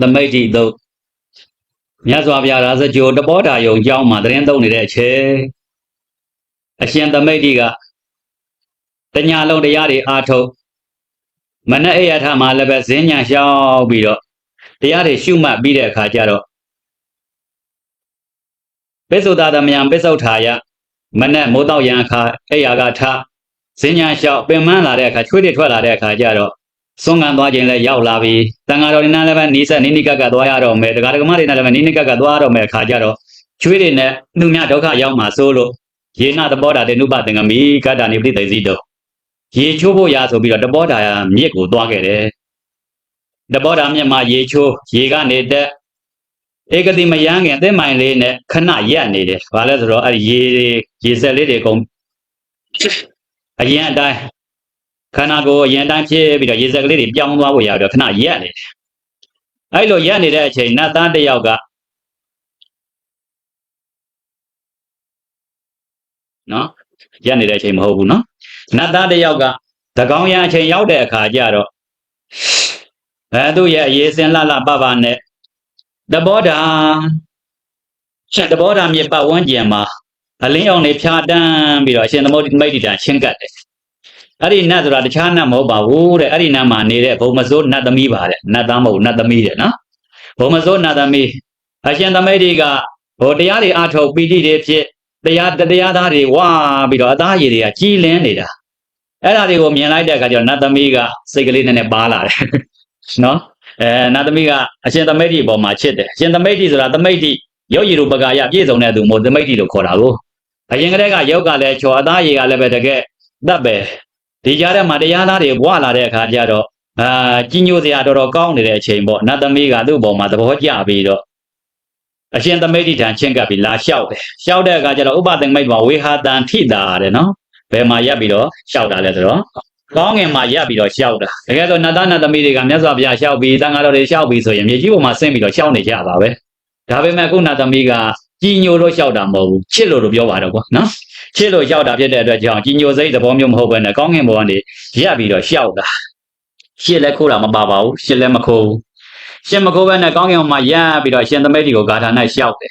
သမိတ်တိသုတ်မြတ်စွာဘုရားရာဇကြိုတပောတာယုံကြောင်းမှာတရင်သုံးနေတဲ့အချိန်အရှင်သမိတ်တိကတညာလုံးတရားတွေအာထုတ်မနက်အိယထမှာလည်းပဲဈဉ္ညာလျှောက်ပြီးတော့တရားတွေရှုမှတ်ပြီးတဲ့အခါကျတော့ပစ္စုဒသမယံပစ္စုထာယမနက်မိုးတော့ရန်အခါအိယာကထဈဉ္ညာလျှောက်ပင်မလာတဲ့အခါချွေးတွေထွက်လာတဲ့အခါကျတော့ စွန့်ကန်သွားခြင်းလည်းရောက်လာပြီတန်ဃာတော်တွေနဲ့လည်းပဲနီးစပ်နီးနီးကပ်ကပ်သွားရတော့မယ်တရားဓမ္မတွေနဲ့လည်းပဲနီးနီးကပ်ကပ်သွားရတော့မယ်အခါကျတော့ချွေးတွေနဲ့နှုညဒုက္ခရောက်မှာစိုးလို့ယေနသဘောတာတေနုပသင်္ကမိကတ္တာနိပတိသိစီတောရေချိုးဖို့ရဆိုပြီးတော့တဘောတာမြစ်ကိုသွားခဲ့တယ်တဘောတာမြစ်မှာရေချိုးရေကနေတက်ဧကတိမယန်းခင်အသင်းမိုင်လေးနဲ့ခဏရက်နေတယ်ဘာလဲဆိုတော့အဲ့ဒီရေတွေရေဆက်လေးတွေအကုန်အရင်အတိုင်း ခန္ဓာကိုယ်အရင်အတိုင်းဖြစ်ပြီးတော့ရေဆက်ကလေးတွေပြောင်းသွားဖို့ရတော့ခဏရက်နေတယ်အဲ့လိုရက်နေတဲ့အချိန်နတ်သားတစ်ယောက်ကနော်ရက်နေတဲ့အချိန်မဟုတ်ဘူးနော်နတ်သားတစ်ယောက်ကသကောင်းရအချိန်ရောက်တဲ့အခါကျတော့အဲသူ့ရဲ့အရေးစင်လှလှပပနဲ့တဘောဓာချက်တဘောဓာမြေပတ်ဝန်းကျင်မှာအလင်းအောင်တွေဖြာတန်းပြီးတော့အရှင်သမုဒ္ဒမိတ်တိတချင်းကတ်တယ် အဲ့ဒီနတ်ဆိုတာတခြားနတ်မဟုတ်ပါဘူးတဲ့အဲ့ဒီနတ်မှာနေတဲ့ဘုံမစိုးနတ်သမီးပါတဲ့နတ်သားမဟုတ်နတ်သမီးတဲ့နော်ဘုံမစိုးနတ်သမီးအရှင်သမိတ်တွေကဟိုတရားတွေအထုတ်ပီတိတွေဖြစ်တရားတရားသားတွေဝါပြီးတော့အသားရည်တွေကကြီးလင်းနေတာအဲ့ဒါတွေကိုမြင်လိုက်တဲ့အခါကျတော့နတ်သမီးကစိတ်ကလေးနည်းနည်းပါလာတယ်နော်အဲနတ်သမီးကအရှင်သမိတ်တိပေါ်မှာချစ်တယ်အရှင်သမိတ်တိဆိုတာသမိတ်တိရုပ်ရည်ရူပကာယပြည့်စုံတဲ့သူမို့သမိတ်တိလို့ခေါ်တာကိုအရင်ကတည်းကရုပ်ကလည်းချော်အသားရည်ကလည်းပဲတကယ်တတ်ပဲ ဒီကြားထဲမှာတရားသားတွေဘွာလာတဲ့အခါကျတော့အာကြီးညိုစရာတော်တော်ကောင်းနေတဲ့အချိန်ပေါ့နတ်သမီးကသူ့ဘောမှာသဘောကျပြီးတော့အရှင်သမိတ်ဋ္ဌာန်ချင်းကပ်ပြီးလာလျှောက်တယ်လျှောက်တဲ့အခါကျတော့ဥပသင်မိတ်မှာဝေဟာတန်ထိတာတဲ့နော်ဘယ်မှာရပ်ပြီးတော့လျှောက်တာလဲဆိုတော့ကောင်းငင်မှာရပ်ပြီးတော့လျှောက်တာတကယ်ဆိုနတ်သားနတ်သမီးတွေကမြတ်စွာဘုရားလျှောက်ပြီးတန်ဃာတော်တွေလျှောက်ပြီးဆိုရင်မြေကြီးပေါ်မှာဆင်းပြီးတော့လျှောက်နေကြပါပဲဒါပေမဲ့ခုနတ်သမီးကကြီးညိုလို့လျှောက်တာမဟုတ်ဘူးချစ်လို့လို့ပြောပါတော့ကွာနော် ချစ်လို့လျှောက်တာဖြစ်တဲ့အတွက်ကြောင့်ကြီးညိုစိတ်သဘောမျိုးမဟုတ်ဘဲနဲ့ကောင်းငင်ဘဝကနေရပ်ပြီးတော့လျှောက်တာရှစ်လည်းခိုးတာမပါပါဘူးရှစ်လည်းမခိုးဘူးရှစ်မခိုးဘဲနဲ့ကောင်းကင်မှာရပ်ပြီးတော့ရှင်သမိတ်တီကိုဂါထာ၌လျှောက်တယ်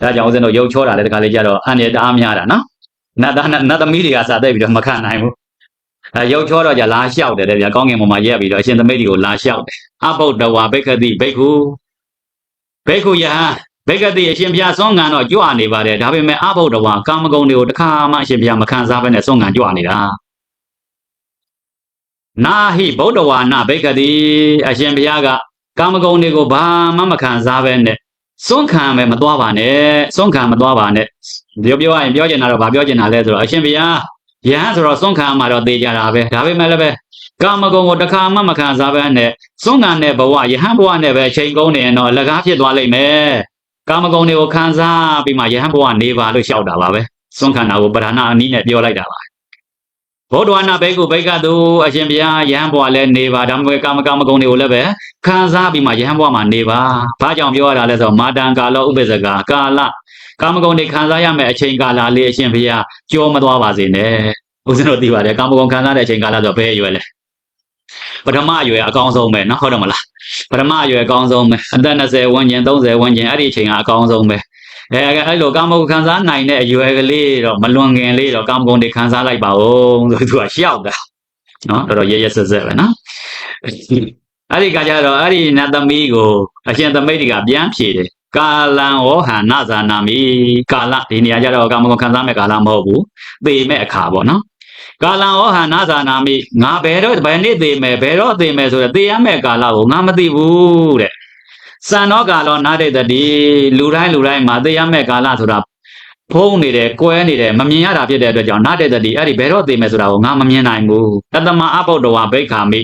ဒါကြောင့်ဦးဇင်းတို့ရုပ်ချောတာလည်းဒီကလေးကြတော့အန်ရတအားများတာနော်နတ်သားနတ်သမီးတွေကစာသိပြီးတော့မခံနိုင်ဘူးအဲရုပ်ချောတော့じゃလာလျှောက်တယ်တဲ့ဗျာကောင်းကင်ဘုံမှာရပ်ပြီးတော့အရှင်သမိတ်တီကိုလာလျှောက်တယ်အဘုဒ္ဓဝါဘိက္ခတိဘိက္ခုဘိက္ခုယဟ ဘိက္ခတိအရှင်ဘုရားသွန်ငံတော့ကြွနေပါတယ်ဒါပေမဲ့အဘုဒ္ဓဝါကာမဂုဏ်တွေကိုတခါမှအရှင်ဘုရားမခံစားဘဲနဲ့သွန်ငံကြွနေတာနာဟိဗုဒ္ဓဝါနဘိက္ခတိအရှင်ဘုရားကကာမဂုဏ်တွေကိုဘာမှမခံစားဘဲနဲ့စွန့်ခံမယ်မသွားပါနဲ့စွန့်ခံမသွားပါနဲ့ပြောပြောရရင်ပြောချင်တာတော့ဘာပြောချင်တာလဲဆိုတော့အရှင်ဘုရားယဟန်ဆိုတော့စွန့်ခံမှာတော့သိကြတာပဲဒါပေမဲ့လည်းပဲကာမဂုဏ်ကိုတခါမှမခံစားဘဲနဲ့စွန့်ခံတဲ့ဘဝယဟန်ဘဝနဲ့ပဲချိန်ကုန်နေရင်တော့လကားဖြစ်သွားလိမ့်မယ် ကာမဂုဏ်တွေကိုခံစားပြီးမှယဟန်ဘဝနေပါလို့ရှောက်တာပါပဲစွန့်ခံတာကိုပဓာနာအနည်းနဲ့ပြောလိုက်တာပါဘုဒ္ဓဝါနာဘိက္ခုဘိက္ခတုအရှင်ဘုရားယဟန်ဘဝလည်းနေပါဒါမှမဟုတ်ကာမကာမဂုဏ်တွေကိုလည်းပဲခံစားပြီးမှယဟန်ဘဝမှာနေပါဘာကြောင့်ပြောရတာလဲဆိုတော့မာတံကာလောဥပ္ပဇ္ဇကာကာလကာမဂုဏ်တွေခံစားရမယ့်အချိန်ကာလလေးအရှင်ဘုရားကြောမသွားပါစေနဲ့ဦးဇင်းတို့သိပါတယ်ကာမဂုဏ်ခံစားတဲ့အချိန်ကာလဆိုဘယ်အရွယ်လဲ ပထမအရွယ်အကောင်းဆုံးပဲနော်ဟုတ်တယ်မလားပထမအရွယ်အကောင်းဆုံးပဲအသက်20ဝန်းကျင်30ဝန်းကျင်အဲ့ဒီအချိန်ကအကောင်းဆုံးပဲအဲအဲ့လိုကာမဂုဏ်ခံစားနိုင်တဲ့အရွယ်ကလေးတော့မလွန်ခင်လေးတော့ကာမဂုဏ်တွေခံစားလိုက်ပါဦးဆိုသူကရှောက်တာနော်တော်တော်ရရဆက်ဆက်ပဲနော်အဲ့ဒီကကြတော့အဲ့ဒီနတ်သမီးကိုအရှင်သမိတ်တွေကပြန်ဖြေတယ်ကာလံဝဟနဇာနာမိကာလဒီနေရာကျတော့ကာမဂုဏ်ခံစားမဲ့ကာလမဟုတ်ဘူးသေမဲ့အခါပေါ့နော် ကာလံဝဟနာဇာနာမိငါဘယ်တော့ဘယ်နေ့သေမယ်ဘယ်တော့သေမယ်ဆိုတော့သေရမယ့်ကာလကိုငါမသိဘူးတဲ့စံတော့ကာလောနာတဲ့တတိလူတိုင်းလူတိုင်းမှာသေရမယ့်ကာလဆိုတာဖုံးနေတယ်၊ကွဲနေတယ်မမြင်ရတာဖြစ်တဲ့အတွက်ကြောင့်နာတဲ့တတိအဲ့ဒီဘယ်တော့သေမယ်ဆိုတာကိုငါမမြင်နိုင်ဘူးတတမအဘုဒ္ဓဝါဘိက္ခာမိ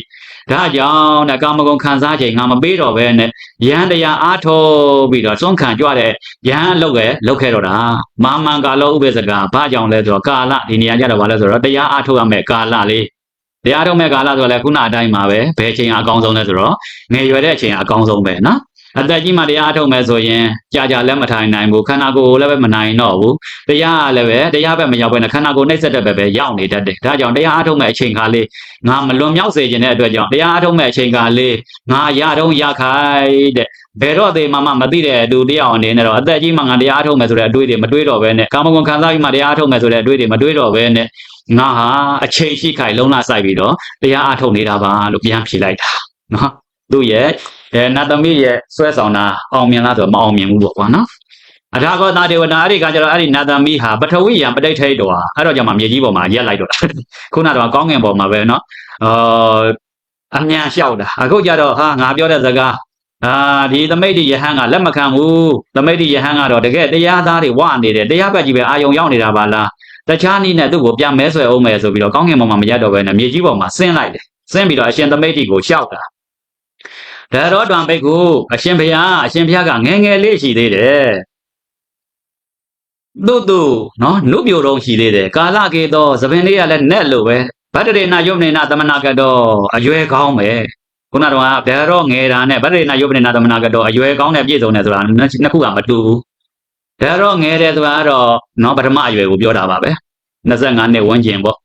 ဒါကြောင့်တဲ့ကာမဂုဏ်ခံစားချိန်ငါမပေးတော့ဘဲနဲ့ယဟန်တရားအားထုတ်ပြီးတော့သွန်ခံကြွတဲ့ယဟန်လောက်ပဲလောက်ခဲ့တော့တာမာမန်ကာလောဥပ္ပဇ္ဇကဘာကြောင့်လဲဆိုတော့ကာလဒီနေရာကြတော့ဘာလဲဆိုတော့တရားအားထုတ်ရမယ့်ကာလလေးတရားထုတ်မဲ့ကာလဆိုတော့လည်းခုနအတိုင်းပါပဲဘယ်ချိန်အကောင်းဆုံးလဲဆိုတော့ငယ်ရွယ်တဲ့အချိန်အကောင်းဆုံးပဲနော် အသက်ကြီးမှတရားအထုတ်မယ်ဆိုရင်ကြာကြာလည်းမထိုင်နိုင်ဘူးခန္ဓာကိုယ်လည်းပဲမနိုင်တော့ဘူးတရားကလည်းပဲတရားပဲမရောက်ဘဲနဲ့ခန္ဓာကိုယ်နှိမ့်ဆက်တဲ့ဘက်ပဲရောက်နေတတ်တယ်ဒါကြောင့်တရားအထုတ်မဲ့အချိန်ခါလေးငါမလွန်မြောက်စေခြင်းတဲ့အတွက်ကြောင့်တရားအထုတ်မဲ့အချိန်ခါလေးငါရတော့ရခိုင်တဲ့ဘယ်တော့သေးမှမမသိတဲ့အတူတရားအနေနဲ့တော့အသက်ကြီးမှငါတရားအထုတ်မယ်ဆိုတဲ့အတွေ့တွေမတွေးတော့ဘဲနဲ့ကာမဂုဏ်ခံစားပြီးမှတရားအထုတ်မယ်ဆိုတဲ့အတွေ့တွေမတွေးတော့ဘဲနဲ့ငါဟာအချိန်ရှိခိုင်လုံးလာဆိုင်ပြီးတော့တရားအထုတ်နေတာပါလို့ပြန်ဖြေလိုက်တာနော်သူ့ရဲ့ အဲနတ်သမီးရဲ့ဆွဲဆောင်တာအောင်မြင်လားဆိုတော့မအောင်မြင်ဘူးပေါ့ကွာနော်အထာဂောတာဒေဝတာအဲ့ဒီကကျတော့အဲ့ဒီနတ်သမီးဟာပထဝီယံပဋိဋ္ဌိတော်ဟာအဲ့တော့ကျမှမြေကြီးပေါ်မှာရက်လိုက်တော့တာခုနကတော့ကောင်းငင်ပေါ်မှာပဲနော်အော်အမြန်လျှောက်တာအခုကျတော့ဟာငါပြောတဲ့စကားအာဒီသမိတ်တိယဟန်ကလက်မခံဘူးသမိတ်တိယဟန်ကတော့တကယ်တရားသားတွေဝနေတယ်တရားဘက်ကြီးပဲအာယုံရောက်နေတာပါလားတခြားနည်းနဲ့သူ့ကိုပြန်မဲဆွဲအောင်မယ်ဆိုပြီးတော့ကောင်းငင်ပေါ်မှာမရတော့ဘဲနဲ့မြေကြီးပေါ်မှာဆင်းလိုက်တယ်ဆင်းပြီးတော့အရှင်သမိတ်တိကိုလျှောက်တာ ဒါတော့တွန်ဘိတ်ကိုအရှင်ဘုရားအရှင်ဘုရားကငယ်ငယ်လေးရှိသေးတယ်သူ့သူနော်နုပြိုတော့ရှိသေးတယ်ကာလကေတော့သပင်လေးကလည်းနဲ့လို့ပဲဗတ္တရေနာယုတ်နေနာသမနာကတော့အရွယ်ကောင်းပဲခုနကတော့ဘယ်တော့ငယ်တာနဲ့ဗတ္တရေနာယုတ်နေနာသမနာကတော့အရွယ်ကောင်းတဲ့ပြည့်စုံတယ်ဆိုတာနှစ်ခုကမတူဘူးဘယ်တော့ငယ်တယ်ဆိုတာကတော့နော်ပထမအရွယ်ကိုပြောတာပါပဲ25နှစ်ဝန်းကျင်ပေါ့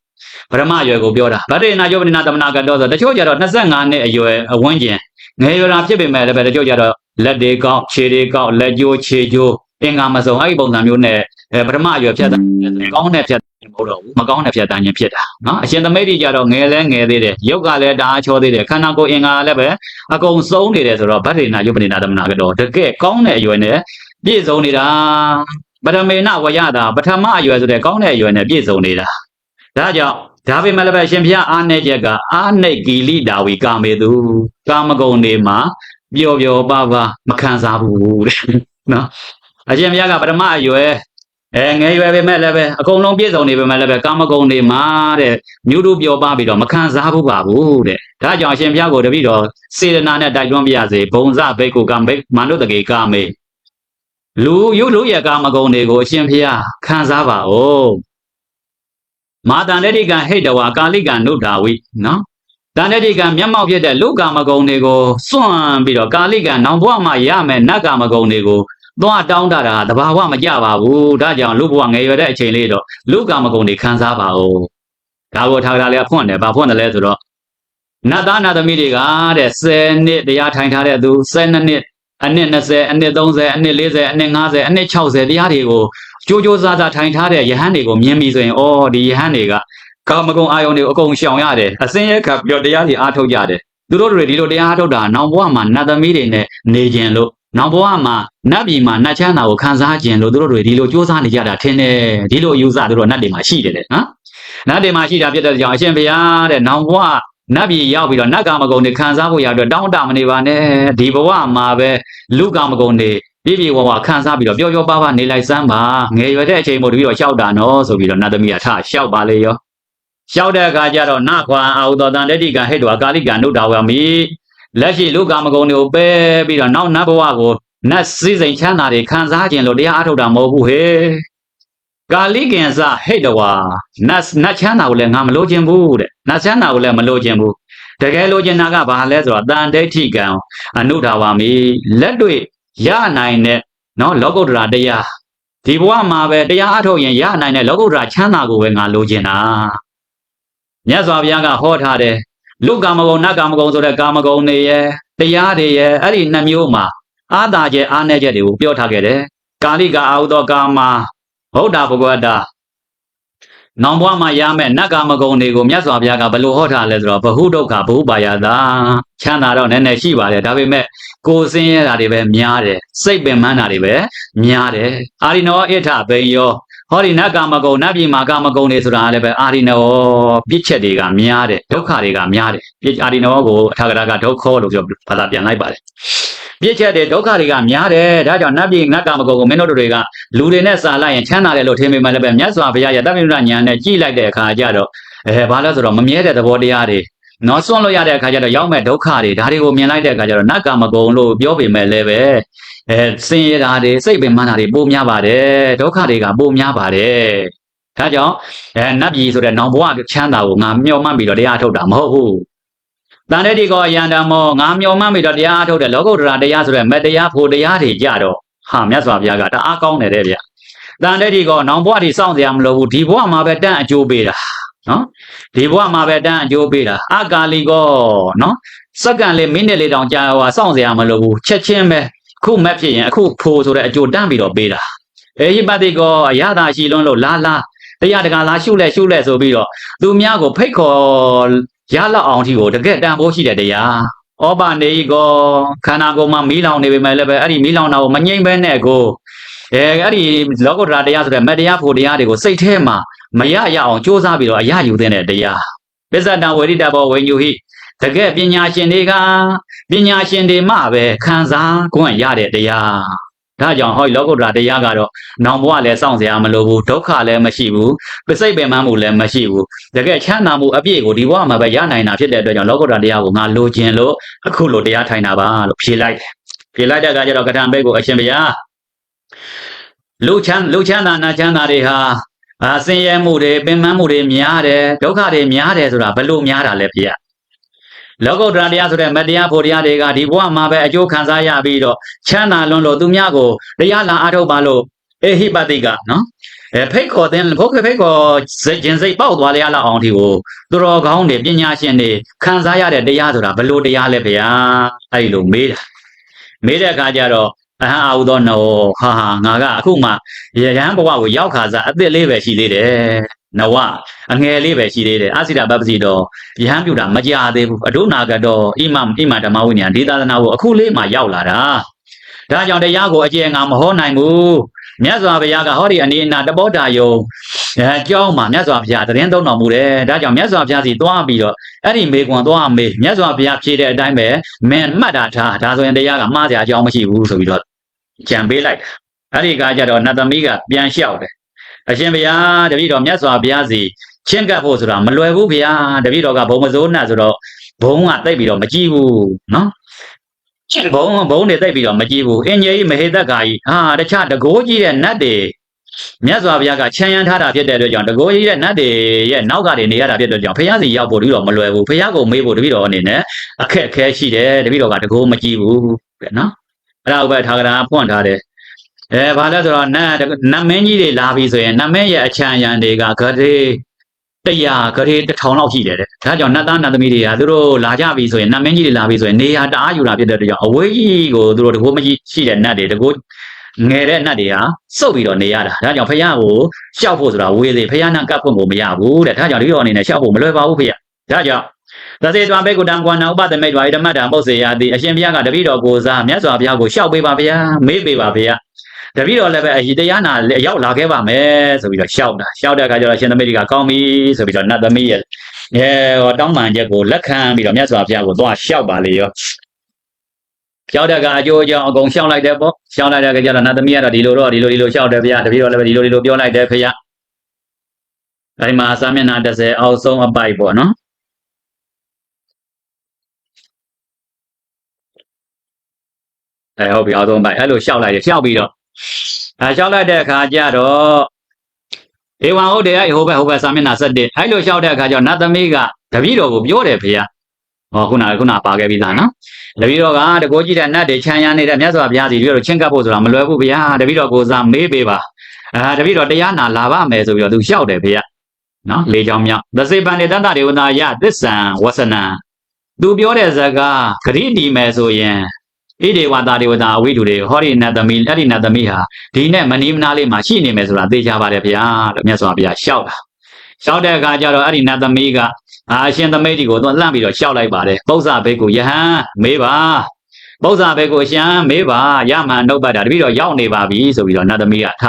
ပထမအရွယ်ကိုပြောတာဗတ္တရေနာယုတ်နေနာသမနာကတော့ဆိုတချို့ကျတော့25နှစ်အရွယ်ဝန်းကျင် ငယ်ရွယ်တာဖြစ်ပေမဲ့လည်းပဲတချို့ကျတော့လက်တွေကောက်ခြေတွေကောက်လက်ကျိုးခြေကျိုးအင်္ဂါမစုံအဲ့ဒီပုံစံမျိုးနဲ့အဲပထမအရွယ်ဖြတ်တန်းကောင်းတဲ့ဖြတ်တန်းမဟုတ်တော့ဘူးမကောင်းတဲ့ဖြတ်တန်းခြင်းဖြစ်တာနော်အရှင်သမိတ်ကြီးကြတော့ငယ်လဲငယ်သေးတယ်ရုပ်ကလည်းတအားချောသေးတယ်ခန္ဓာကိုယ်အင်္ဂါလည်းပဲအကုန်စုံနေတယ်ဆိုတော့ဗတ္တိနာယုပနိနာသမနာကတော့တကယ်ကောင်းတဲ့အရွယ်နဲ့ပြည့်စုံနေတာပထမေနဝရတာပထမအရွယ်ဆိုတဲ့ကောင်းတဲ့အရွယ်နဲ့ပြည့်စုံနေတာ ဒါကြောင့်ဒါပေမဲ့လည်းပဲရှင်ဘုရားအာနေချက်ကအာနေကိလိတာဝီကာမေသူကာမဂုဏ်တွေမှာပျော်ပျော်ပါပါမခံစားဘူးတဲ့နော်အရှင်ဘုရားကပထမအရွယ်အဲငယ်ရွယ်ပေမဲ့လည်းပဲအကုန်လုံးပြည့်စုံနေပေမဲ့လည်းပဲကာမဂုဏ်တွေမှာတဲ့မြို့တို့ပျော်ပါပြီးတော့မခံစားဘူးပါဘူးတဲ့ဒါကြောင့်အရှင်ဘုရားကိုတပည့်တော်စေတနာနဲ့တိုက်တွန်းပြရစေဘုံဇဘိက္ခုကံဘိက္မန္တုတကေကာမေလူရုပ်လူရဲ့ကာမဂုဏ်တွေကိုအရှင်ဘုရားခံစားပါဦး မာတန်တတိကဟိတဝါကာလိကနုဒ္ဓာဝိနော်တန်တတိကမျက်မှောက်ဖြစ်တဲ့လူကာမဂုဏ်တွေကိုစွန့်ပြီးတော့ကာလိကနောင်ဘဝမှာရမယ်နတ်ကာမဂုဏ်တွေကိုသွားတောင်းတတာတဘာဝမကြပါဘူးဒါကြောင့်လူဘဝငယ်ရွယ်တဲ့အချိန်လေးတော့လူကာမဂုဏ်တွေခံစားပါဦးဒါကိုထားကြလေးအဖွင့်တယ်ဘာဖွင့်တယ်လဲဆိုတော့နတ်သားနတ်သမီးတွေကတဲ့10နှစ်တရားထိုင်ထားတဲ့သူ12နှစ်အနှစ်20အနှစ်30အနှစ်40အနှစ်50အနှစ်60တရားတွေကို ကြိုးကြိုးစားစားထိုင်ထားတဲ့ယဟန်တွေကိုမြင်ပြီဆိုရင်အော်ဒီယဟန်တွေကကာမဂုဏ်အာယုန်တွေကိုအကုန်ရှောင်ရတယ်အစင်းရဲခပ်ပြီးတော့တရားတွေအားထုတ်ကြတယ်သူတို့တွေဒီလိုတရားအားထုတ်တာနောင်ဘဝမှာနတ်သမီးတွေနဲ့နေကြင်လို့နောက်ဘဝမှာနတ်ပြည်မှာနတ်ချမ်းသာကိုခံစားခြင်းလို့သူတို့တွေဒီလိုစူးစမ်းနေကြတာထင်တယ်ဒီလိုအယူဆသူတို့နတ်တွေမှာရှိတယ်လေနော်နတ်တွေမှာရှိတာဖြစ်တဲ့ကြောင့်အရှင်ဘုရားတဲ့နောက်ဘဝနတ်ပြည်ရောက်ပြီးတော့နတ်ကာမဂုဏ်တွေခံစားဖို့ရတော့တောင်းတမနေပါနဲ့ဒီဘဝမှာပဲလူကာမဂုဏ်တွေ ပြည့်ပြည့်ဝဝခံစားပြီးတော့ပျော်ပျော်ပါပါနေလိုက်စမ်းပါငယ်ရွယ်တဲ့အချိန်မို့တပြီးတော့ရှောက်တာနော်ဆိုပြီးတော့နတ်သမီးကထရှောက်ပါလေရောရှောက်တဲ့အခါကျတော့နခွာအာဟုသောတန်လက်တိကဟိတ်တော်ကာလိကနုဒ္ဒါဝမိလက်ရှိလူကာမဂုဏ်တွေကိုပယ်ပြီးတော့နောက်နတ်ဘဝကိုနတ်စည်းစိမ်ချမ်းသာတွေခံစားခြင်းလို့တရားအထုတ်တာမဟုတ်ဘူးဟဲ့ကာလိကင်စဟိတ်တော်နတ်နတ်ချမ်းသာကိုလည်းငါမလိုချင်ဘူးတဲ့နတ်ချမ်းသာကိုလည်းမလိုချင်ဘူးတကယ်လိုချင်တာကဘာလဲဆိုတော့တန်ဒိဋ္ဌိကံအနုထာဝါမိလက်တွေ့ ရနိုင်တဲ့နော်လောကုတ္တရာတရားဒီဘဝမှာပဲတရားအထုတ်ရင်ရနိုင်တဲ့လောကုတ္တရာချမ်းသာကိုပဲငါလိုချင်တာမြတ်စွာဘုရားကဟောထားတယ်လူကာမဂုဏ်နတ်ကာမဂုဏ်ဆိုတဲ့ကာမဂုဏ်တွေရဲ့တရားတွေရဲ့အဲ့ဒီနှမျိုးမှာအာသာကျဲအာနေကျဲတွေကိုပြောထားခဲ့တယ်ကာလိကအာဟုသောကာမဗုဒ္ဓဘဂဝတာ နောင်ဘဝမှာရမယ်နတ်ကာမဂုဏ်တွေကိုမြတ်စွာဘုရားကဘယ်လိုဟောထားလဲဆိုတော့ဘဟုဒုက္ခဘဟုပါယတာချမ်းသာတော့နည်းနည်းရှိပါတယ်ဒါပေမဲ့ကိုယ်စင်းရတာတွေပဲများတယ်စိတ်ပင်ပန်းတာတွေပဲများတယ်အာရိနောဣထဘိယောဟောဒီနတ်ကာမဂုဏ်နတ်ပြည်မှာကာမဂုဏ်တွေဆိုတာလည်းပဲအာရိနောပြစ်ချက်တွေကများတယ်ဒုက္ခတွေကများတယ်ပြစ်အာရိနောကိုအထာဂရကဒုက္ခလို့ပြောဘာသာပြန်လိုက်ပါတယ် ပြစ်ချက်တွေဒုက္ခတွေကများတယ်ဒါကြောင့်နတ်ပြည်နတ်ကာမဂုဏ်ကိုမင်းတို့တွေကလူတွေနဲ့စာလိုက်ရင်ချမ်းသာတယ်လို့ထင်မိမှလည်းပဲမြတ်စွာဘုရားရဲ့တပိဋကညာနဲ့ကြည်လိုက်တဲ့အခါကျတော့အဲဘာလဲဆိုတော့မမြဲတဲ့သဘောတရားတွေနော်စွန့်လို့ရတဲ့အခါကျတော့ရောက်မဲ့ဒုက္ခတွေဒါတွေကိုမြင်လိုက်တဲ့အခါကျတော့နတ်ကာမဂုဏ်လို့ပြောပေမဲ့လည်းပဲအဲစင်ရတာတွေစိတ်ပင်ပန်းတာတွေပိုများပါတယ်ဒုက္ခတွေကပိုများပါတယ်ဒါကြောင့်အဲနတ်ပြည်ဆိုတဲ့နောင်ဘဝချမ်းသာကိုငါမျှော်မှန်းပြီးတော့တရားထုတ်တာမဟုတ်ဘူး တန်တဲ့ဒီကောအယံတမောငါမျောမှန်းပြီးတော့တရားအထုတ်တဲ့လောကုတ္တရာတရားဆိုတဲ့မတရားဖို့တရားတွေကြတော့ဟာမြတ်စွာဘုရားကတအားကောင်းတယ်တဲ့ဗျတန်တဲ့ဒီကောနောင်ဘဝတွေစောင့်စရာမလိုဘူးဒီဘဝမှာပဲတန့်အကျိုးပေးတာနော်ဒီဘဝမှာပဲတန့်အကျိုးပေးတာအကာလီကောနော်စက္ကန့်လေးမိနစ်လေးတောင်ကြာဟွာစောင့်စရာမလိုဘူးချက်ချင်းပဲအခုမက်ဖြစ်ရင်အခုဖိုးဆိုတဲ့အကျိုးတန့်ပြီးတော့ပေးတာအေဟိပတိကောအရသာရှိလွန်းလို့လာလာတရားတကာလားရှုလဲရှုလဲဆိုပြီးတော့သူများကိုဖိတ်ခေါ် ရလောက်အောင်ဒီကိုတကယ်တန်ဖိုးရှိတဲ့တရားဩပနေကောခန္ဓာကိုယ်မှာမီးလောင်နေပေမဲ့လည်းပဲအဲ့ဒီမီးလောင်တာကိုမငြိမ့်ဘဲနဲ့ကိုအဲအဲ့ဒီလောကုတ္တရာတရားဆိုတဲ့မတရားဖို့တရားတွေကိုစိတ်ထဲမှာမရရအောင်ကြိုးစားပြီးတော့အရယူတဲ့တရားပစ္စတံဝိရိတဘောဝိညုဟိတကယ်ပညာရှင်တွေကပညာရှင်တွေမှပဲခံစား권ရတဲ့တရား ဒါကြောင့်ဟောဒီလောကုတ္တရာတရားကတော့နောင်ဘဝလည်းစောင့်စရာမလိုဘူးဒုက္ခလည်းမရှိဘူးပစိတ်ပင်မှမှုလည်းမရှိဘူးတကယ်ချမ်းသာမှုအပြည့်ကိုဒီဘဝမှာပဲရနိုင်တာဖြစ်တဲ့အတွက်ကြောင့်လောကုတ္တရာတရားကိုငါလိုချင်လို့အခုလိုတရားထိုင်တာပါလို့ဖြေလိုက်တယ်ဖြေလိုက်တဲ့အခါကျတော့ကထံဘိတ်ကိုအရှင်ဘုရားလူချမ်းလူချမ်းသာနာချမ်းသာတွေဟာအာဆင်းရဲမှုတွေပင်ပန်းမှုတွေများတယ်ဒုက္ခတွေများတယ်ဆိုတာဘလို့များတာလဲဖေရ လောကုတ္တရာတရားဆိုတဲ့မတရားဖို့တရားတွေကဒီဘဝမှာပဲအကျိုးခံစားရပြီးတော့ချမ်းသာလွန်းလို့သူများကိုတရားလာအားထုတ်ပါလို့အေဟိပတိကနော်အဲဖိတ်ခေါ်တဲ့ဘုခေဖိတ်ခေါ်စိတ်ကျင်စိတ်ပေါက်သွားရလောက်အောင်ဒီကိုသူတော်ကောင်းတွေပညာရှင်တွေခံစားရတဲ့တရားဆိုတာဘလို့တရားလဲဗျာအဲ့ဒီလိုမေးတာမေးတဲ့အခါကျတော့အဟံအာဟုသောနောဟာဟာငါကအခုမှရရန်ဘဝကိုရောက်ခါစားအစ်စ်လေးပဲရှိသေးတယ် နဝအငယ်လေးပဲရှိသေးတယ်အစိတပပစီတော်ယဟန်ပြူတာမကြသေးဘူးအဒုနာကတော့ဣမဣမဓမ္မဝိညာဉ်ဒေသနာကိုအခုလေးမှရောက်လာတာဒါကြောင့်တရားကိုအကျယ်ငါမဟောနိုင်ဘူးမြတ်စွာဘုရားကဟောဒီအနေအနာတဘောတာယုံအဲကြောင်းမှာမြတ်စွာဘုရားတရင်သုံးတော်မူတယ်ဒါကြောင့်မြတ်စွာဘုရားစီသွားပြီးတော့အဲ့ဒီမေကွန်သွားမေးမြတ်စွာဘုရားဖြေတဲ့အတိုင်းပဲမင်းမှတ်တာထားဒါဆိုရင်တရားကမှားစရာအကြောင်းမရှိဘူးဆိုပြီးတော့ကြံပေးလိုက်တာအဲ့ဒီကကြတော့နတ်သမီးကပြန်လျှောက်တယ် အရှင်ဘုရားတပည့်တော်မြတ်စွာဘုရားစီချင်းကပ်ဖို့ဆိုတာမလွယ်ဘူးဘုရားတပည့်တော်ကဘုံမစိုးနတ်ဆိုတော့ဘုံကတိတ်ပြီးတော့မကြည့်ဘူးနော်ချင်းဘုံဘုံတွေတိတ်ပြီးတော့မကြည့်ဘူးအင်ကြီးမဟေတက္ကာကြီးဟာတခြားတကိုးကြီးတဲ့နတ်တွေမြတ်စွာဘုရားကခြံရန်ထားတာဖြစ်တဲ့အတွက်ကြောင့်တကိုးကြီးတဲ့နတ်တွေရဲ့နောက်ကနေနေရတာဖြစ်တဲ့အတွက်ကြောင့်ဘုရားစီရောက်ဖို့တပည့်တော်မလွယ်ဘူးဘုရားကိုမေးဖို့တပည့်တော်အနေနဲ့အခက်အခဲရှိတယ်တပည့်တော်ကတကိုးမကြည့်ဘူးတဲ့နော်အဲ့ဒါဥပ္ပထာကရာဖွင့်ထားတယ် အဲဘာလဲဆိုတော့နတ်နတ်မင်းကြီးတွေလာပြီဆိုရင်နတ်မင်းရဲ့အချမ်းရံတွေကဂရေတရားဂရေတစ်ထောင်လောက်ရှိတယ်တဲ့ဒါကြောင့်နတ်သားနတ်သမီးတွေကသူတို့လာကြပြီဆိုရင်နတ်မင်းကြီးတွေလာပြီဆိုရင်နေရာတအားယူလာဖြစ်တဲ့အတွက်ကြောင့်အဝေးကြီးကိုသူတို့တကိုးမကြီးရှိတဲ့နတ်တွေတကိုးငယ်တဲ့နတ်တွေဟာစုပ်ပြီးတော့နေရတာဒါကြောင့်ဖះကိုရှောက်ဖို့ဆိုတာဝေးသေးဖះနာကပ်ဖို့ကိုမရဘူးတဲ့ဒါကြောင့်ဒီလိုအနေနဲ့ရှောက်ဖို့မလွယ်ပါဘူးဖះဒါကြောင့်သစေတွာဘေကုတံကွာနာဥပဒမိတ်ဝါဓမ္မတံပုတ်စေရသည်အရှင်ဘုရားကတပည့်တော်ကိုစားမြတ်စွာဘုရားကိုရှောက်ပေးပါဗျာမေးပေးပါဗျာ တပည့်တော်လည်းပဲအဟိတရားနာရောက်လာခဲ့ပါမယ်ဆိုပြီးတော့ရှောက်တာရှောက်တဲ့အခါကျတော့ရှင်သမီးတွေကကောင်းပြီဆိုပြီးတော့နတ်သမီးရဲ့အဲဟောတောင်းပန်ချက်ကိုလက်ခံပြီးတော့မြတ်စွာဘုရားကိုသွားရှောက်ပါလေရောရှောက်တဲ့ကအကျိုးအကြောင်းအကုန်ရှောက်လိုက်တယ်ပေါ့ရှောက်လိုက်တဲ့အခါကျတော့နတ်သမီးကတော့ဒီလိုတော့ဒီလိုဒီလိုရှောက်တယ်ဗျာတပည့်တော်လည်းပဲဒီလိုဒီလိုပြောလိုက်တယ်ဖေရအဲဒီမှာစာမျက်နှာ30အောက်ဆုံးအပိုက်ပေါ့နော်အဲဟုတ်ပြီအောက်ဆုံးပိုက်အဲ့လိုရှောက်လိုက်တယ်ရှောက်ပြီးတော့ အဲရှောက်လိုက်တဲ့အခါကျတော့ဧဝံဟုတ်တယ်အဲ့ဟိုဘက်ဟိုဘက်စာမျက်နှာ7အဲ့လိုရှောက်တဲ့အခါကျတော့နတ်သမီးကတပည့်တော်ကိုပြောတယ်ဖေရဟောခုနကခုနပါခဲ့ပြီးသားနော်တပည့်တော်ကတကိုးကြည့်တဲ့နတ်တွေချမ်းရနေတဲ့မြတ်စွာဘုရားစီတပည့်တော်ချင်းကပ်ဖို့ဆိုတာမလွယ်ဘူးဗျာတပည့်တော်ကိုစားမေးပေးပါအာတပည့်တော်တရားနာလာပါမယ်ဆိုပြီးတော့သူလျှောက်တယ်ဖေရနော်လေးချောင်းမြောက်သစေပန်နေတတ္တဒေဝနာယသစ္ဆံဝဆနံသူပြောတဲ့ဇာကဂရိတီမယ်ဆိုရင် ဣဒေဝတာဒေဝတာအဝိဓုတွေဟောဒီနတ်သမီးအဲ့ဒီနတ်သမီးဟာဒီနဲ့မနီးမနာလေးမှာရှိနေမယ်ဆိုတာသိကြပါတယ်ဗျာလို့မြတ်စွာဘုရားရှောက်တာရှောက်တဲ့အခါကျတော့အဲ့ဒီနတ်သမီးကအာအရှင်သမိတ်ကြီးကိုသူလှမ်းပြီးတော့ရှောက်လိုက်ပါတယ်ပု္ပ္ပဇဘိတ်ကိုယဟန်မေးပါပု္ပ္ပဇဘိတ်ကိုရှမ်းမေးပါရမန်နှုတ်ပတ်တာတပည့်တော်ရောက်နေပါပြီဆိုပြီးတော့နတ်သမီးကထ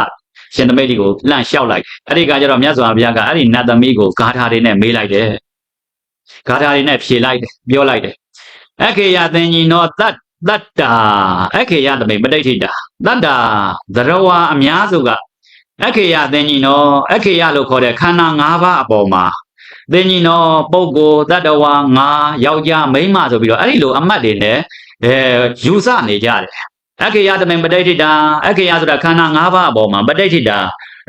ရှင်သမိတ်ကြီးကိုလှမ်းလျှောက်လိုက်အဲ့ဒီကကျတော့မြတ်စွာဘုရားကအဲ့ဒီနတ်သမီးကိုဂါထာတွေနဲ့မေးလိုက်တယ်ဂါထာတွေနဲ့ဖြေလိုက်တယ်ပြောလိုက်တယ်အခေယသင်ကြီးနောတတ် တတ္တာအခေယသမိတ်ပဋိဋ္ဌိတာတတ္တာသရဝါအများစုကအခေယသင်ကြီးနောအခေယလို့ခေါ်တဲ့ခန္ဓာ၅ပါးအပေါ်မှာသင်ကြီးနောပုဂ္ဂိုလ်တတ္တဝါငါယောက်ျားမိန်းမဆိုပြီးတော့အဲ့ဒီလိုအမတ်တွေနဲ့အဲယူဆနေကြတယ်အခေယသမိတ်ပဋိဋ္ဌိတာအခေယဆိုတာခန္ဓာ၅ပါးအပေါ်မှာပဋိဋ္ဌိတာ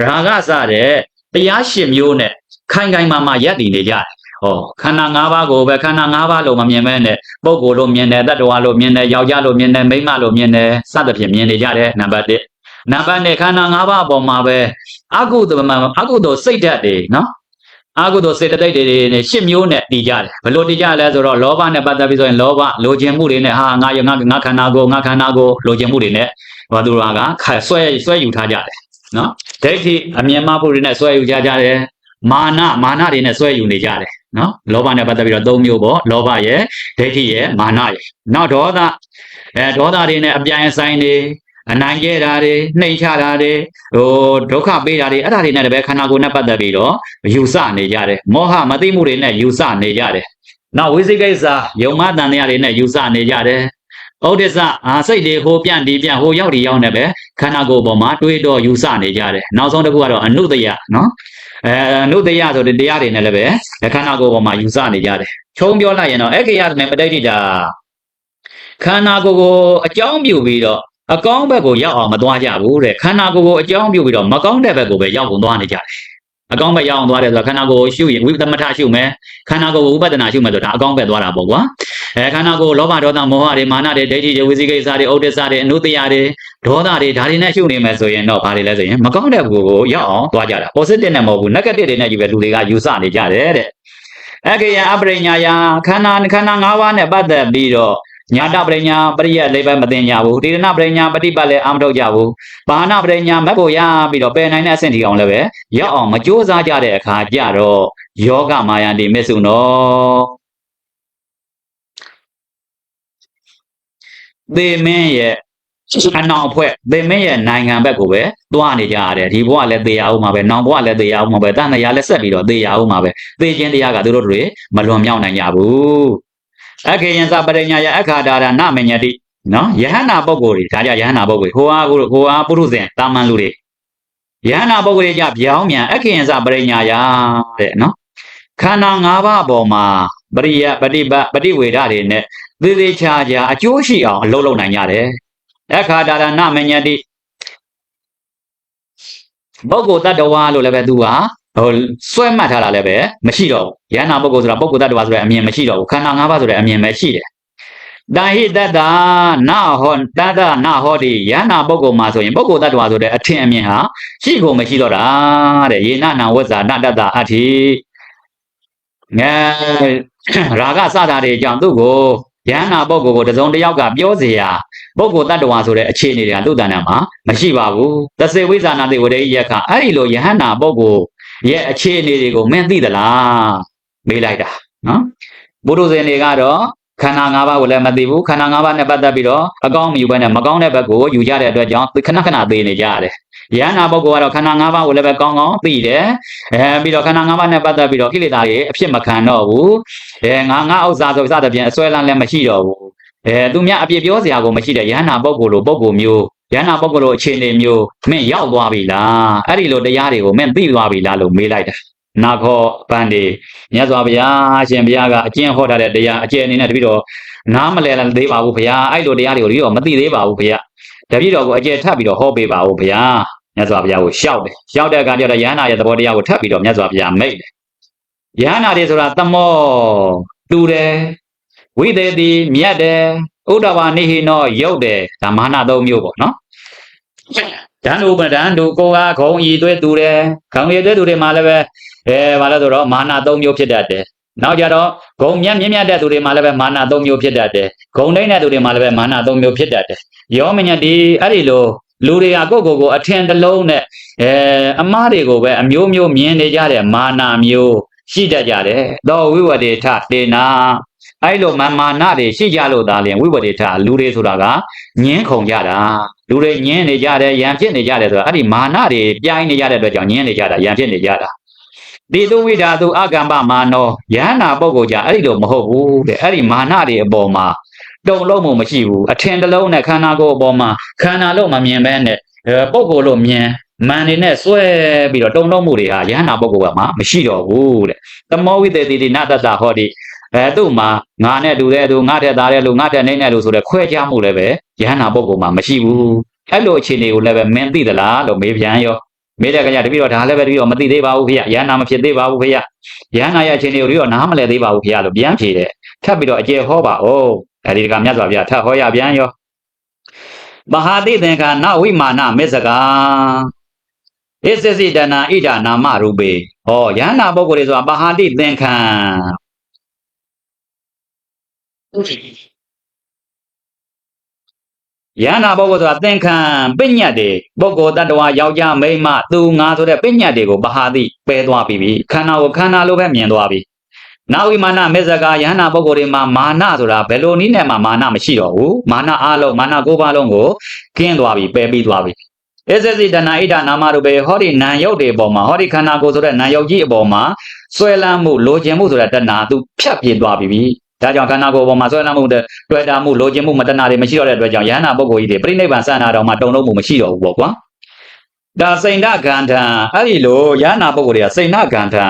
ရာဂစတဲ့တရားရှင်မျိုးနဲ့ခိုင်ခိုင်မာမာယက်တည်နေကြတယ် ဟောခန္ဓာ၅ပါးကိုပဲခန္ဓာ၅ပါးလို့မမြင်မဲနဲ့ပုဂ္ဂိုလ်လို့မြင်တယ်တတ္တဝါလို့မြင်တယ်ယောက်ျားလို့မြင်တယ်မိန်းမလို့မြင်တယ်စသဖြင့်မြင်နေကြတယ်နံပါတ်1နံပါတ်2ခန္ဓာ၅ပါးအပေါ်မှာပဲအကုသိုလ်မအကုသိုလ်စိတ်ဓာတ်တွေနော်အကုသိုလ်စေတသိက်တွေနဲ့ရှစ်မျိုးနဲ့တည်ကြတယ်ဘယ်လိုတည်ကြလဲဆိုတော့လောဘနဲ့ပတ်သက်ပြီးဆိုရင်လောဘလိုချင်မှုတွေနဲ့ဟာငါရငါငါခန္ဓာကိုယ်ငါခန္ဓာကိုယ်လိုချင်မှုတွေနဲ့ဘာသူတို့ကခါဆွဲဆွဲယူထားကြတယ်နော်ဒိဋ္ဌိအမြင်မှဖို့တွေနဲ့ဆွဲယူကြကြတယ်မာနမာနတွေနဲ့ဆွဲယူနေကြတယ် နော်လောဘနဲ့ပတ်သက်ပြီးတော့၃မျိုးပေါ့လောဘရဲ့ဒိဋ္ဌိရဲ့မာနရဲ့နောက်ဒေါသအဲဒေါသတွေနဲ့အပြိုင်ဆိုင်တွေအနိုင်ကျဲတာတွေနှိမ်ချတာတွေဟိုဒုက္ခပေးတာတွေအဲ့ဒါတွေနဲ့တပည့်ခန္ဓာကိုယ်နဲ့ပတ်သက်ပြီးတော့ယူဆနေကြတယ်မောဟမသိမှုတွေနဲ့ယူဆနေကြတယ်နောက်ဝိသိကိစ္စယုံမတန်တရားတွေနဲ့ယူဆနေကြတယ်ဩဒိစ္စအာစိတ်တွေဟိုပြန့်ဒီပြန့်ဟိုရောက်ဒီရောက်နေပဲခန္ဓာကိုယ်ပေါ်မှာတွေးတော့ယူဆနေကြတယ်နောက်ဆုံးတစ်ခုကတော့အနုတ္တယနော် အဲအနုတ္တယဆိုတဲ့တရားတွေနဲ့လည်းပဲခန္ဓာကိုယ်ပေါ်မှာယူဆနေကြတယ်ချုံပြောလိုက်ရင်တော့အက္ခယသမေပဋိဋ္ဌိတာခန္ဓာကိုယ်ကိုအကြောင်းပြုပြီးတော့အကောင်းဘက်ကိုရောက်အောင်မသွားကြဘူးတဲ့ခန္ဓာကိုယ်ကိုအကြောင်းပြုပြီးတော့မကောင်းတဲ့ဘက်ကိုပဲရောက်ကုန်သွားနေကြတယ် အကောင်းဘက်ရောက်အောင်သွားတယ်ဆိုတော့ခန္ဓာကိုယ်ကိုရှုရင်ဝိသမထရှုမယ်ခန္ဓာကိုယ်ကိုဥပဒနာရှုမယ်ဆိုတာအကောင်းဘက်သွားတာပေါ့ကွာအဲခန္ဓာကိုယ်လောဘဒေါသမောဟတွေမာနတွေဒိဋ္ဌိတွေဝိသိကိစ္စတွေဥဒိစ္စတွေအနုတ္တယတွေဒေါသတွေဒါတွေနဲ့ရှုနေမယ်ဆိုရင်တော့ဘာတွေလဲဆိုရင်မကောင်းတဲ့ဘက်ကိုရောက်အောင်သွားကြတာ positive နဲ့မဟုတ်ဘူး negative တွေနဲ့ကြီးပဲလူတွေကယူဆနေကြတယ်တဲ့အကေယအပရိညာယခန္ဓာခန္ဓာ၅ပါးနဲ့ပတ်သက်ပြီးတော့ ညာတပရိညာပရိယလေးပဲမသိကြဘူးတိရဏပရိညာပฏิပတ်လည်းအာမထုတ်ကြဘူးဘာနာပရိညာမက်ဖို့ရပြီးတော့ပယ်နိုင်တဲ့အဆင့်ဒီအောင်လည်းပဲရောက်အောင်မကြိုးစားကြတဲ့အခါကြတော့ယောဂမာယာတိမစ္ဆုနောသေမင်းရဲ့အနောင်အဖွဲ့သေမင်းရဲ့နိုင်ငံဘက်ကိုပဲသွားနေကြရတယ်ဒီဘဝလည်းသေရအောင်မှာပဲနောင်ဘဝလည်းသေရအောင်မှာပဲတန်တရားလည်းဆက်ပြီးတော့သေရအောင်မှာပဲသေခြင်းတရားကသူတို့တွေမလွန်မြောက်နိုင်ကြဘူး အခေယံသပရိညာယအခါဒါရနမညတိနော်ယဟနာပုဂ္ဂိုလ်တွေဒါကြယဟနာပုဂ္ဂိုလ်ဟိုအားဟိုအားပုရုဇဉ်တာမန်လူတွေယဟနာပုဂ္ဂိုလ်တွေကြပြောင်းမြန်အခေယံသပရိညာယတဲ့နော်ခန္ဓာ၅ပါးအပေါ်မှာပရိယပฏิပတ်ပฏิဝေဒတွေနဲ့သေသေးချာချာအကျိုးရှိအောင်အလုပ်လုပ်နိုင်ကြတယ်အခါဒါရနမညတိပုဂ္ဂိုလ်တ attva လို့လည်းပဲသူဟာ ဟိုစွဲမှတ်ထားတာလည်းပဲမရှိတော့ဘူးယန္နာပုဂ္ဂိုလ်ဆိုတာပုဂ္ဂိုလ်တ attva ဆိုတဲ့အမြင်မရှိတော့ဘူးခန္ဓာ၅ပါးဆိုတဲ့အမြင်ပဲရှိတယ်တာဟိတတ္တာနာဟောတတ္တနာဟောတိယန္နာပုဂ္ဂိုလ်မှာဆိုရင်ပုဂ္ဂိုလ်တ attva ဆိုတဲ့အထင်အမြင်ဟာရှိကုန်မရှိတော့တာတဲ့ယေနနာဝဇ္ဇာနတတ္တအဋ္ဌိငဲရာဂစတာတွေအကြောင်းသူ့ကိုယန္နာပုဂ္ဂိုလ်ကိုတစုံတစ်ယောက်ကပြောเสียပုဂ္ဂိုလ်တ attva ဆိုတဲ့အခြေအနေတွေကသူ့တဏ္ဍာမှာမရှိပါဘူးသစေဝိဇာနာတိဝရေယခအဲ့ဒီလိုယဟန္နာပုဂ္ဂိုလ် ရဲ့အခြေအနေတွေကိုမင်းသိသလားမေးလိုက်တာနော်ဘုရုဇင်တွေကတော့ခန္ဓာ၅ပါးကိုလည်းမသိဘူးခန္ဓာ၅ပါးနဲ့ပတ်သက်ပြီးတော့အကောင်းမယူဘဲနဲ့မကောင်းတဲ့ဘက်ကိုယူကြတဲ့အတွက်ကြောင့်ခဏခဏသိနေကြရတယ်ယန္နာပုဂ္ဂိုလ်ကတော့ခန္ဓာ၅ပါးကိုလည်းပဲကောင်းကောင်းသိတယ်အဲပြီးတော့ခန္ဓာ၅ပါးနဲ့ပတ်သက်ပြီးတော့ကိလေသာတွေအဖြစ်မခံတော့ဘူးအဲငါငါဥစ္စာဆိုစသဖြင့်အစွဲလန်းလည်းမရှိတော့ဘူးအဲသူများအပြစ်ပြောစရာကိုမရှိတဲ့ယန္နာပုဂ္ဂိုလ်လိုပုဂ္ဂိုလ်မျိုး ယန္နာပုဂ္ဂိုလ်လိုအခြေအနေမျိုးမင်းရောက်သွားပြီလားအဲ့ဒီလိုတရားတွေကိုမင်းသိသွားပြီလားလို့မေးလိုက်တာနာခောပန်ဒီမြတ်စွာဘုရားအရှင်ဘုရားကအကျင့်ဟောထားတဲ့တရားအကျင့်အနေနဲ့တပိတော့နားမလဲလည်းသေးပါဘူးဘုရားအဲ့လိုတရားတွေကိုဒီတော့မသိသေးပါဘူးဘုရားတပိတော့ကိုအကျင့်ထပ်ပြီးတော့ဟောပေးပါဦးဘုရားမြတ်စွာဘုရားကိုရှောက်တယ်ရှောက်တဲ့အခါကျတော့ယန္နာရဲ့သဘောတရားကိုထပ်ပြီးတော့မြတ်စွာဘုရားမိတ်တယ်ယန္နာတွေဆိုတာတမောတူတယ်ဝိသေတိမြတ်တယ် ဥဒ္ဒဝနိဟိနောရုပ်တယ်ဒါမာနသုံးမျိုးပေါ့နော်ဒန်ဥပဒန်ဒုကိုဟာခုံဤသွဲတူတယ်ခုံဤသွဲတူတယ်မှာလည်းပဲအဲဘာလဲဆိုတော့မာနသုံးမျိုးဖြစ်တတ်တယ်နောက်ကြတော့ဂုံမြတ်မြင့်မြတ်တဲ့သူတွေမှာလည်းပဲမာနသုံးမျိုးဖြစ်တတ်တယ်ဂုံတိုင်းတဲ့သူတွေမှာလည်းပဲမာနသုံးမျိုးဖြစ်တတ်တယ်ယောမညတိအဲ့ဒီလိုလူတွေကကိုယ့်ကိုယ်ကိုအထင်တလုံးနဲ့အဲအမားတွေကိုပဲအမျိုးမျိုးမြင်နေကြတဲ့မာနမျိုးရှိတတ်ကြတယ်သောဝိဝဒေထတေနာ အဲ့လိုမာမာနတွေရှိကြလို့ဒါလျင်ဝိဝဒေထလူတွေဆိုတာကညင်းခုန်ကြတာလူတွေညင်းနေကြတယ်ယံဖြစ်နေကြတယ်ဆိုတာအဲ့ဒီမာနတွေပြိုင်းနေကြတဲ့အတွက်ကြောင့်ညင်းနေကြတာယံဖြစ်နေကြတာတိတုဝိဓာတုအကမ္ပမာနောယဟနာပုဂ္ဂိုလ်ကြအဲ့ဒီလိုမဟုတ်ဘူးတဲ့အဲ့ဒီမာနတွေအပေါ်မှာတုံလုံးမှုမရှိဘူးအထင်တလုံးနဲ့ခန္ဓာကိုယ်အပေါ်မှာခန္ဓာလို့မမြင်ဘဲနဲ့ပုဂ္ဂိုလ်လို့မြင်မန်နေနဲ့စွဲပြီးတော့တုံလုံးမှုတွေဟာယဟနာပုဂ္ဂိုလ်ကမှမရှိတော့ဘူးတဲ့သမောဝိတေတိတိနတတ္တဟောတိ အဲသူ့မှာငါနဲ့တူတဲ့သူငါထက်သားတဲ့လူငါထက်နေတဲ့လူဆိုတဲ့ခွဲခြားမှုလည်းပဲယဟနာပုဂ္ဂိုလ်မှာမရှိဘူးအဲ့လိုအခြေအနေကိုလည်းပဲမင်းသိသလားလို့မေးပြန်ရောမေးတဲ့ခါကျတပည့်တော်ဒါလည်းပဲတပည့်တော်မသိသေးပါဘူးဖေရယန္နာမဖြစ်သေးပါဘူးဖေရယန္နာရဲ့အချိန်တွေကိုတပည့်တော်နားမလည်သေးပါဘူးဖေရလို့ပြန်ဖြေတယ်ထပ်ပြီးတော့အကျေဟောပါဦးအဲဒီတကမြတ်စွာဘုရားထပ်ဟောရပြန်ရောမဟာတိသင်္ခာနဝိမာနမေစကာဣစ္ဆစိတနာဣဒာနာမရူပေဟောယန္နာပုဂ္ဂိုလ်တွေဆိုတာမဟာတိသင်္ခာ ယန္နာပုဂ္ဂိုလ်ဆိုတာသင်္ခံပညတ်တွေပုဂ္ဂိုလ်တ attva ယောက်ျားမိန်းမသူငါဆိုတဲ့ပညတ်တွေကိုဘာဟာတိပယ်သွားပြီးပြီခန္ဓာကိုခန္ဓာလိုပဲမြင်သွားပြီနာဝိမာနမေဇကာယန္နာပုဂ္ဂိုလ်တွေမှာမာနဆိုတာဘယ်လိုနည်းနဲ့မှမာနမရှိတော့ဘူးမာနအားလုံးမာနကိုးပါးလုံးကိုကင်းသွားပြီပယ်ပြီးသွားပြီအစ္ဆစိတနာဣဒနာမတို့ပဲဟောဒီနာယုတ်တွေအပေါ်မှာဟောဒီခန္ဓာကိုယ်ဆိုတဲ့နာယုတ်ကြီးအပေါ်မှာဆွဲလန်းမှုလိုချင်မှုဆိုတဲ့တဏှာသူဖြတ်ပြေးသွားပြီ ဒါကြောင့်ခန္ဓာကိုယ်ပေါ်မှာဆွဲလန်းမှုတဲ့တွေ့တာမှုလိုချင်မှုမတဏှာတွေမရှိတော့တဲ့အတွက်ကြောင့်ယန္နာပုဂ္ဂိုလ်ကြီးတွေပြိဋိဘံစန္နာတော်မှာတုံ့လုံးမှုမရှိတော့ဘူးပေါ့ကွာဒါစိန်ဒကန္ဓာအဲ့ဒီလိုယန္နာပုဂ္ဂိုလ်တွေကစိန်ဒကန္ဓာ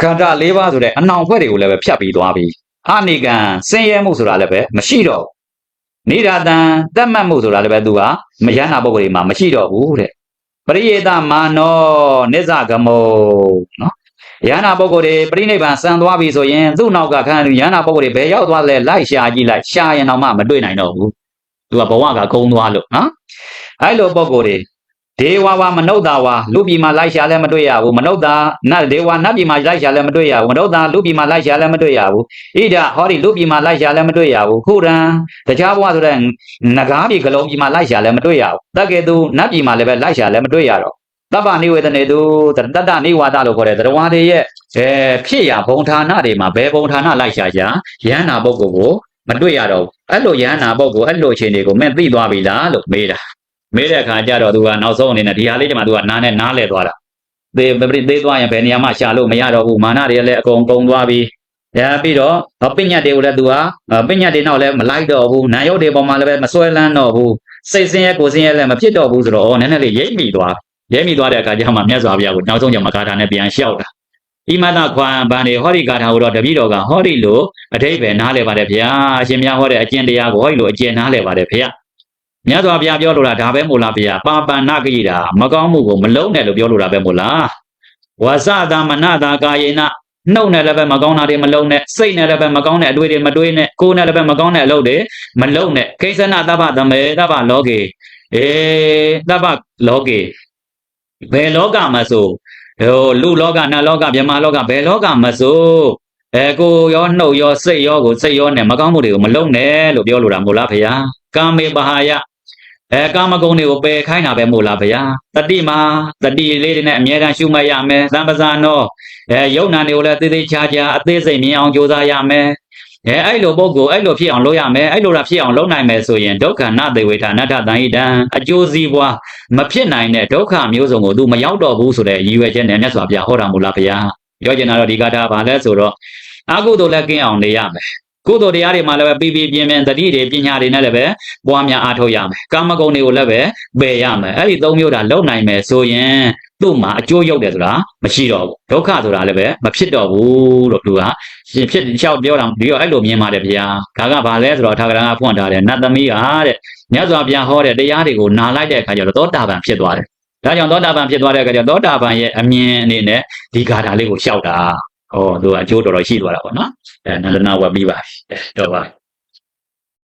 ခန္ဓာ၄ပါးဆိုတဲ့အနောင်ဖွဲ့တွေကိုလည်းပဲဖြတ်ပြီးသွားပြီအာနိကံစင်ရဲမှုဆိုတာလည်းပဲမရှိတော့ဘူးနိဒာတံတတ်မှတ်မှုဆိုတာလည်းပဲသူကမယန္နာပုဂ္ဂိုလ်တွေမှာမရှိတော့ဘူးတဲ့ပရိယေတမာနောနိစ္စကမောနော် ယန္နာပုဂ္ဂိုလ်တွေပြိဋိဘံစံသွားပြီဆိုရင်သူ့နောက်ကခန္ဓာယန္နာပုဂ္ဂိုလ်တွေဘယ်ရောက်သွားလဲလိုက်ရှာကြည့်လိုက်ရှာရင်တော့မှမတွေ့နိုင်တော့ဘူးသူကဘဝကကုန်းသွားလို့နော်အဲ့လိုပုဂ္ဂိုလ်တွေဒေဝဝမနုဿာဝါလူပြည်မှာလိုက်ရှာလည်းမတွေ့ရဘူးမနုဿာနတ်ဒေဝနတ်ပြည်မှာလိုက်ရှာလည်းမတွေ့ရဘူးမနုဿာလူပြည်မှာလိုက်ရှာလည်းမတွေ့ရဘူးဣဒဟောဒီလူပြည်မှာလိုက်ရှာလည်းမတွေ့ရဘူးခုရံတခြားဘဝဆိုတဲ့နဂါးပြည်ကလုံးပြည်မှာလိုက်ရှာလည်းမတွေ့ရဘူးတက္ကေသူနတ်ပြည်မှာလည်းပဲလိုက်ရှာလည်းမတွေ့ရတော့ တပ္ပနိဝေဒနေသူတတ္တနိဝါဒလို့ခေါ်တဲ့သရဝါတွေရဲ့အဲဖြစ်ရဘုံဌာနတွေမှာဘယ်ဘုံဌာနလိုက်ရှာရှာယန္နာပုဂ္ဂိုလ်ကိုမတွေ့ရတော့ဘူးအဲ့လိုယန္နာပုဂ္ဂိုလ်အဲ့လိုအခြေအနေကိုမင်းသိသွားပြီလားလို့မေးတာမေးတဲ့အခါကျတော့သူကနောက်ဆုံးအနေနဲ့ဒီဟာလေးကျမှသူကနားနဲ့နားလဲသွားတာသေပရိသေးသွားရင်ဘယ်နေရာမှရှာလို့မရတော့ဘူးမာနတွေလည်းအကုန်ကုန်သွားပြီအဲပြီးတော့ပညာတွေကိုလည်းသူကပညာတွေနောက်လည်းမလိုက်တော့ဘူးနာယုတ်တွေပေါ်မှာလည်းပဲမစွဲလန်းတော့ဘူးစိတ်ဆင်းရဲကိုယ်ဆင်းရဲလည်းမဖြစ်တော့ဘူးဆိုတော့ဩနည်းနည်းလေးရိပ်မိသွား ရဲမိသွားတဲ့အခါကျမှမြတ်စွာဘုရားကိုနောက်ဆုံးကြမှာဂါထာနဲ့ပြန်လျှောက်တာဣမတခွန်ဗန်တွေဟောဒီဂါထာကိုတော့တပည့်တော်ကဟောဒီလိုအထိပ္ပယ်နားလဲပါတယ်ဗျာအရှင်မြတ်ဟောတဲ့အကျင့်တရားကိုဟောဒီလိုအကျင့်နားလဲပါတယ်ဗျာမြတ်စွာဘုရားပြောလိုတာဒါပဲမို့လားဗျာပါပန္နကိတာမကောင်းမှုကိုမလုံးနဲ့လို့ပြောလိုတာပဲမို့လားဝါစသမနတာကာယေနနှုတ်နဲ့လည်းပဲမကောင်းတာတွေမလုံးနဲ့စိတ်နဲ့လည်းပဲမကောင်းတဲ့အတွေ့တွေမတွေးနဲ့ကိုယ်နဲ့လည်းပဲမကောင်းတဲ့အလုပ်တွေမလုံးနဲ့ကိစ္စနာတပ္ပသမေတပ္ပလောကေအေတပ္ပလောကေ ဘယ်လောကမှာဆိုဟိုလူလောကနတ်လောကမြမလောကဘယ်လောကမှာဆိုအဲကိုရောနှုတ်ရောစိတ်ရောကိုစိတ်ရောနဲ့မကောင်းမှုတွေကိုမလုံးနဲ့လို့ပြောလိုတာမို့လားဖေယာကာမေပဟာယအဲကာမဂုဏ်တွေကိုပယ်ခိုင်းတာပဲမို့လားဗျာတတိမာတတိလေးတွေနဲ့အမြဲတမ်းရှုမှတ်ရမယ်သံပဇာနောအဲယုံနာတွေကိုလည်းသေသေးချာချာအသေးစိတ်မြင်အောင်ကြိုးစားရမယ် အဲအဲ့လိုပုံကိုအဲ့လိုဖြစ်အောင်လုပ်ရမယ်အဲ့လိုလားဖြစ်အောင်လုပ်နိုင်မယ်ဆိုရင်ဒုက္ခနသေဝေထာနတ္ထတန်ဟိတံအကျိုးစီးပွားမဖြစ်နိုင်တဲ့ဒုက္ခမျိုးစုံကိုသူမရောက်တော့ဘူးဆိုတဲ့ရည်ရွယ်ချက်နဲ့မြတ်စွာဘုရားဟောတာမို့လားဗျာပြောချင်တာတော့ဒီကထာဘာလဲဆိုတော့အကုသိုလ်လည်းကင်းအောင်နေရမယ်ကုသိုလ်တရားတွေမှာလည်းပဲပြီးပြီးပြင်းပြင်းတတိတွေပညာတွေနဲ့လည်းပဲပွားများအားထုတ်ရမယ်ကာမဂုဏ်တွေကိုလည်းပဲပယ်ရမယ်အဲ့ဒီသုံးမျိုးဒါလုံနိုင်မယ်ဆိုရင် သူ့မှာအကျိုးရောက်တယ်ဆိုတာမရှိတော့ဘူးဒုက္ခဆိုတာလည်းပဲမဖြစ်တော့ဘူးလို့သူကရှင်ဖြစ်လျှောက်ပြောတာဒီတော့အဲ့လိုမြင်ပါတယ်ဗျာဒါကဘာလဲဆိုတော့ထာဂရကဖွင့်ထားတယ်နတ်သမီးကတဲ့မြတ်စွာဘုရားဟောတဲ့တရားတွေကိုနာလိုက်တဲ့အခါကျတော့သောတာပန်ဖြစ်သွားတယ်ဒါကြောင့်သောတာပန်ဖြစ်သွားတဲ့အခါကျတော့သောတာပန်ရဲ့အမြင်အနေနဲ့ဒီဂါထာလေးကိုလျှောက်တာဟောသူကအကျိုးတော်တော်ရှိသွားတာပေါ့နော်အဲနန္ဒနာဝတ်ပြီးပါပြီတော့ပါ